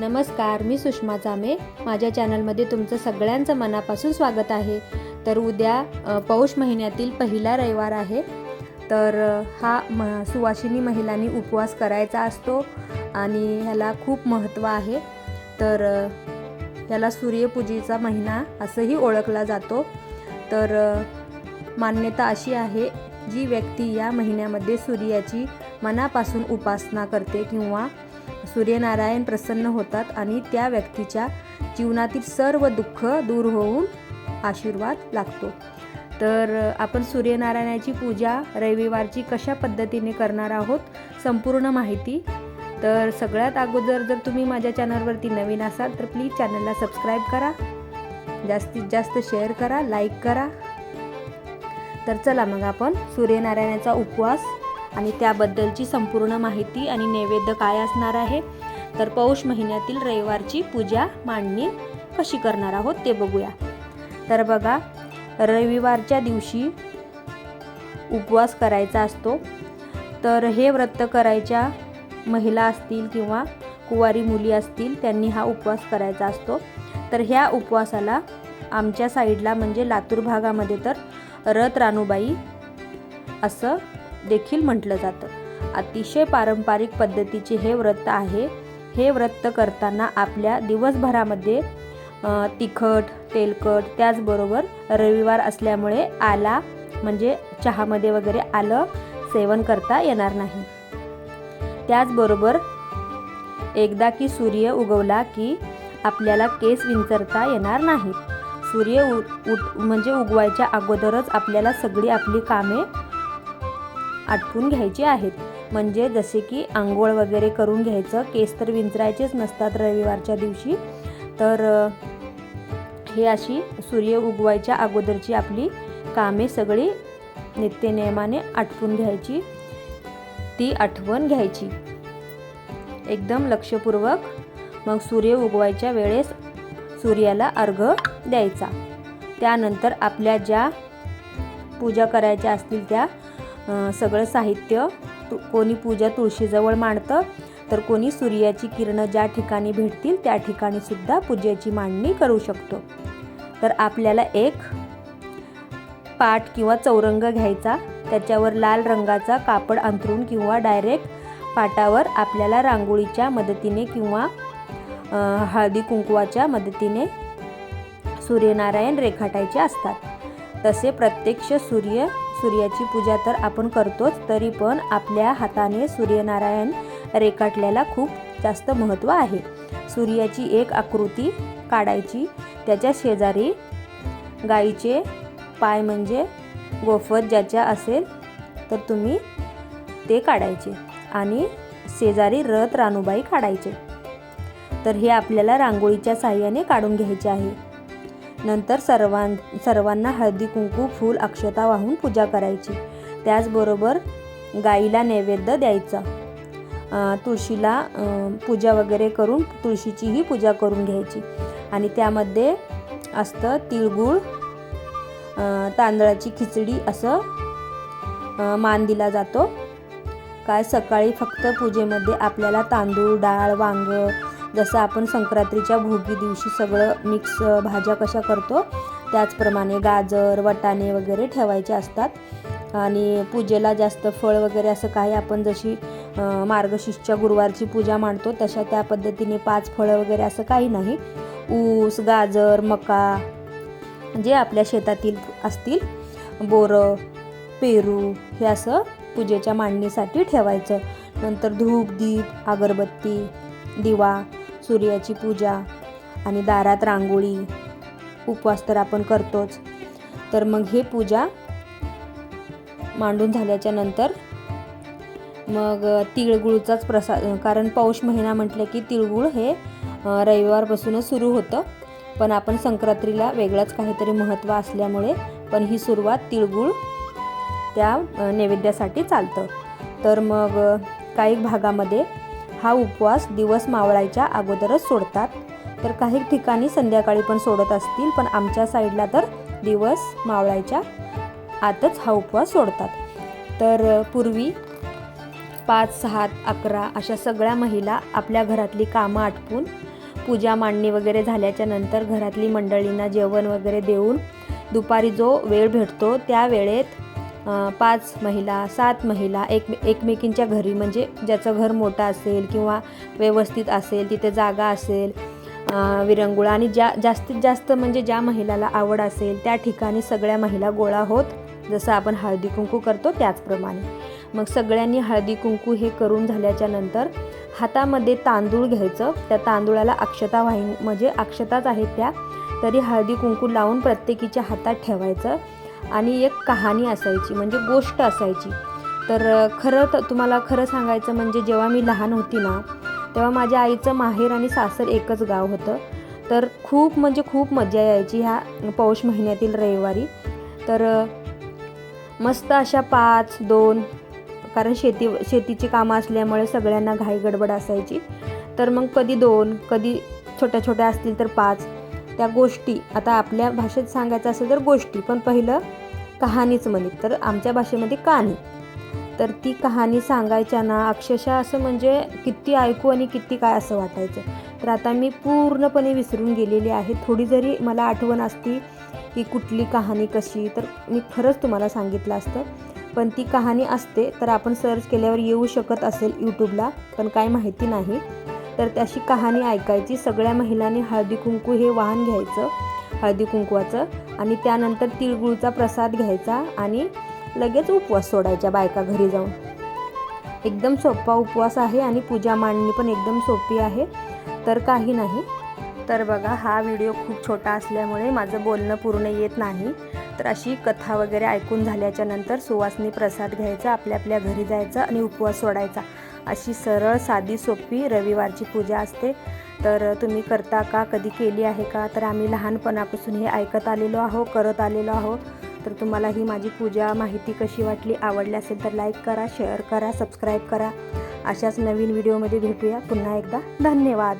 नमस्कार मी सुषमा जामे. माझ्या चॅनलमध्ये तुमचं सगळ्यांचं मनापासून स्वागत आहे. तर उद्या पौष महिन्यातील पहिला रविवार आहे. तर हा म सुवासिनी महिलांनी उपवास करायचा असतो आणि ह्याला खूप महत्त्व आहे. तर ह्याला सूर्यपूजेचा महिना असंही ओळखला जातो. तर मान्यता अशी आहे जी व्यक्ती या महिन्यामध्ये सूर्याची मनापासून उपासना करते किंवा सूर्यनारायण प्रसन्न होतात आणि त्या व्यक्तीच्या जीवनातील सर्व दुःख दूर होऊन आशीर्वाद लागतो. तर आपण सूर्यनारायणाची पूजा रविवारची कशा पद्धतीने करणार आहोत संपूर्ण माहिती. तर सगळ्यात अगोदर जर तुम्ही माझ्या चॅनलवरती नवीन असाल तर प्लीज चॅनलला सबस्क्राईब करा. जास्तीत जास्त शेअर करा लाईक करा. तर चला मग आपण सूर्यनारायणाचा उपवास आणि त्याबद्दलची संपूर्ण माहिती आणि नैवेद्य काय असणार आहे? तर पौष महिन्यातील रविवारची पूजा मांडणी कशी करणार आहोत ते बघूया. तर बघा रविवारच्या दिवशी उपवास करायचा असतो. तर हे व्रत करायच्या महिला असतील किंवा कुवारी मुली असतील त्यांनी हा उपवास करायचा असतो. तर ह्या उपवासाला आमच्या साईडला म्हणजे लातूर भागामध्ये तर रथ रानूबाई असं देखील म्हटलं जातं. अतिशय पारंपरिक पद्धतीचे हे व्रत आहे. हे व्रत करताना आपल्या दिवसभरामध्ये तिखट तेलकट त्याचबरोबर रविवार असल्यामुळे आला म्हणजे चहामध्ये वगैरे आलं सेवन करता येणार नाही. त्याचबरोबर एकदा की सूर्य उगवला की आपल्याला केस विंचरता येणार नाहीत. सूर्य उ उठ म्हणजे उगवायच्या अगोदरच आपल्याला सगळी आपली कामे आटपून घ्यायची आहेत. म्हणजे जसे की आंघोळ वगैरे करून घ्यायचं केस तर विंचरायचेच नसतात रविवारच्या दिवशी. तर हे अशी सूर्य उगवायच्या अगोदरची आपली कामे सगळी नित्यनियमाने आटपून घ्यायची. ती आठवण घ्यायची. एकदम लक्षपूर्वक मग सूर्य उगवायच्या वेळेस सूर्याला अर्घ द्यायचा. त्यानंतर आपल्या ज्या पूजा करायच्या असतील त्या सगळं साहित्य तु कोणी पूजा तुळशीजवळ मांडतं तर कोणी सूर्याची किरणं ज्या ठिकाणी भेटतील त्या ठिकाणी सुद्धा पूजेची मांडणी करू शकतो. तर आपल्याला एक पाट किंवा चौरंग घ्यायचा त्याच्यावर लाल रंगाचा कापड अंथरून किंवा डायरेक्ट पाटावर आपल्याला रांगोळीच्या मदतीने किंवा हळदी कुंकवाच्या मदतीने सूर्यनारायण रेखाटायचे असतात. तसे प्रत्यक्ष सूर्य सूर्याची पूजा तर आपण करतोच तरी पण आपल्या हाताने सूर्यनारायण रेखाटल्याला खूप जास्त महत्त्व आहे. सूर्याची एक आकृती काढायची त्याच्या शेजारी गाईचे पाय म्हणजे गोफत ज्याच्या असेल तर तुम्ही ते काढायचे आणि शेजारी रथ रानूबाई काढायचे. तर हे आपल्याला रांगोळीच्या साह्याने काढून घ्यायचे आहे. नंतर सर्वां सर्वांना हळदी कुंकू फूल अक्षता वाहून पूजा करायची. त्याचबरोबर गाईला नैवेद्य द्यायचा. तुळशीला पूजा वगैरे करून तुळशीचीही पूजा करून घ्यायची. आणि त्यामध्ये असतं तिळगुळ तांदळाची खिचडी असं मान दिला जातो. काय सकाळी फक्त पूजेमध्ये आपल्याला तांदूळ डाळ वांग जसं आपण संक्रांतीच्या भोगी दिवशी सगळं मिक्स भाज्या कशा करतो त्याचप्रमाणे गाजर वटाणे वगैरे ठेवायचे असतात. आणि पूजेला जास्त फळ वगैरे असं काही आपण जशी मार्गशीर्षच्या गुरुवारची पूजा मांडतो तशा त्या पद्धतीने पाच फळं वगैरे असं काही नाही. ऊस गाजर मका जे आपल्या शेतातील असतील बोरं पेरू हे असं पूजेच्या मांडणीसाठी ठेवायचं. नंतर धूप दीप अगरबत्ती दिवा सूर्याची पूजा आणि दारात रांगोळी उपवास तर आपण करतोच. तर मग हे पूजा मांडून झाल्याच्यानंतर मग तिळगुळचाच प्रसाद कारण पौष महिना म्हटलं की तिळगुळ हे रविवारपासूनच सुरू होतं. पण आपण संक्रांतीला वेगळंच काहीतरी महत्त्व असल्यामुळे पण ही सुरुवात तिळगुळ त्या नैवेद्यासाठी चालतं. तर मग काही भागामध्ये हा उपवास दिवस मावळायच्या अगोदरच सोडतात. तर काही ठिकाणी संध्याकाळी पण सोडत असतील पण आमच्या साईडला तर दिवस मावळायच्या आतच हा उपवास सोडतात. तर पूर्वी पाच सहा अकरा अशा सगळ्या महिला आपल्या घरातली कामं आटपून पूजा मांडणी वगैरे झाल्याच्यानंतर घरातली मंडळींना जेवण वगैरे देऊन दुपारी जो वेळ भेटतो त्या वेळेत पाच महिला सात महिला एक एकमेकींच्या घरी म्हणजे ज्याचं घर मोठं असेल किंवा व्यवस्थित असेल तिथे जागा असेल विरंगुळा आणि ज्या जास्तीत जास्त म्हणजे ज्या महिलाला आवड असेल त्या ठिकाणी सगळ्या महिला गोळा होत. जसं आपण हळदी कुंकू करतो त्याचप्रमाणे. मग सगळ्यांनी हळदी कुंकू हे करून झाल्याच्यानंतर हातामध्ये तांदूळ घ्यायचं. त्या तांदूळाला अक्षता वाहिनी म्हणजे अक्षताच आहेत त्या. तरी हळदी कुंकू लावून प्रत्येकीच्या हातात ठेवायचं. आणि एक कहाणी असायची म्हणजे गोष्ट असायची. तर खरं तर तुम्हाला खरं सांगायचं म्हणजे जेव्हा मी लहान होती ना तेव्हा माझ्या आईचं माहेर आणि सासर एकच गाव होतं. तर खूप म्हणजे खूप मजा यायची ह्या पौष महिन्यातील रविवारी. तर मस्त अशा पाच दोन कारण शेती शेतीची कामं असल्यामुळे सगळ्यांना घाई गडबड असायची. तर मग कधी दोन कधी छोट्या छोट्या असतील तर पाच. त्या गोष्टी. आता आपल्या भाषेत सांगायचं असेल तर गोष्टी. पण पहिलं कहाणीच म्हणित तर आमच्या भाषेमध्ये कहाणी. तर ती कहाणी सांगायच्या ना अक्षरशः असं म्हणजे किती ऐकू आणि किती काय असं वाटायचं. तर आता मी पूर्णपणे विसरून गेलेली आहे. थोडी जरी मला आठवण असती की कुठली कहाणी कशी तर मी खरंच तुम्हाला सांगितलं असतं. पण ती कहाणी असते तर आपण सर्च केल्यावर येऊ शकत असेल यूट्यूबला पण काय माहिती नाही. तर त्याची कहाणी ऐकायची. सगळ्या महिलांनी हळदी कुंकू हे वाहन घ्यायचं हळदी कुंकवाचं. आणि त्यानंतर तिळगुळचा प्रसाद घ्यायचा आणि लगेच उपवास सोडायच्या बायका घरी जाऊन. एकदम सोपा उपवास आहे आणि पूजा मांडणी पण एकदम सोपी आहे. तर काही नाही. तर बघा हा व्हिडिओ खूप छोटा असल्यामुळे माझं बोलणं पूर्ण येत नाही. तर अशी कथा वगैरे ऐकून झाल्याच्यानंतर सुवासनी प्रसाद घ्यायचा आपल्या आपल्या घरी जायचं आणि उपवास सोडायचा. अशी सरळ साधी सोपी रविवारची पूजा असते. तर तुम्ही करता का? कधी केली आहे का? तर आम्ही लहानपणापासून हे ऐकत आलेलो आहो करत आलेलो आहो तर तुम्हाला ही माझी पूजा माहिती कशी वाटली आवडली असेल तर लाईक करा शेअर करा सबस्क्राईब करा. अशाच नवीन व्हिडिओमध्ये भेटूया. पुन्हा एकदा धन्यवाद.